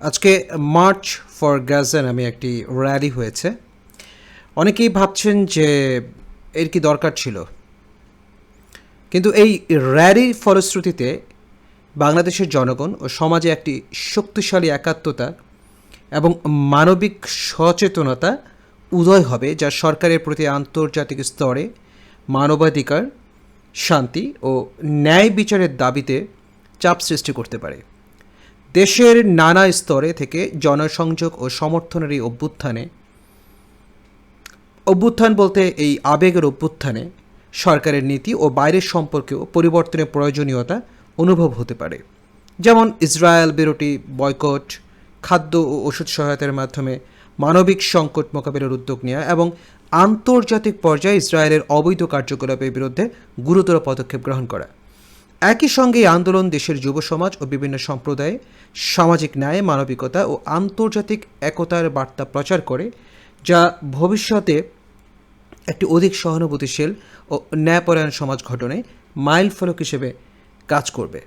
আজকে March for Gaza নামে একটি র্যালি হয়েছে। অনেকেই ভাবছেন যে এর কি দরকার ছিল। কিন্তু এই র্যালির ফলশ্রুতিতে বাংলাদেশের জনগণ ও সমাজে একটি শক্তিশালী একাত্মতা এবং মানবিক সচেতনতা উদয় হবে, যা সরকারের প্রতি আন্তর্জাতিক স্তরে মানবাধিকার, শান্তি ও ন্যায় বিচারের দাবিতে চাপ সৃষ্টি করতে পারে। দেশের নানা স্তরে থেকে জনসংযোগ ও সমর্থনের এই অভ্যুত্থানে, অভ্যুত্থান বলতে এই আবেগের অভ্যুত্থানে সরকারের নীতি ও বাইরের সম্পর্কেও পরিবর্তনের প্রয়োজনীয়তা অনুভব হতে পারে। যেমন ইসরায়েল বিরোধী বয়কট, খাদ্য ও ওষুধ সহায়তার মাধ্যমে মানবিক সংকট মোকাবিলার উদ্যোগ নেওয়া এবং আন্তর্জাতিক পর্যায়ে ইসরায়েলের অবৈধ কার্যকলাপের বিরুদ্ধে গুরুতর পদক্ষেপ গ্রহণ করা। একই সঙ্গে এই আন্দোলন দেশের যুব সমাজ ও বিভিন্ন সম্প্রদায়ে সামাজিক ন্যায়, মানবিকতা ও আন্তর্জাতিক একতার বার্তা প্রচার করে, যা ভবিষ্যতে একটি অধিক সহানুভূতিশীল ও ন্যায়পরায়ণ সমাজ গঠনে মাইল ফলক হিসেবে কাজ করবে।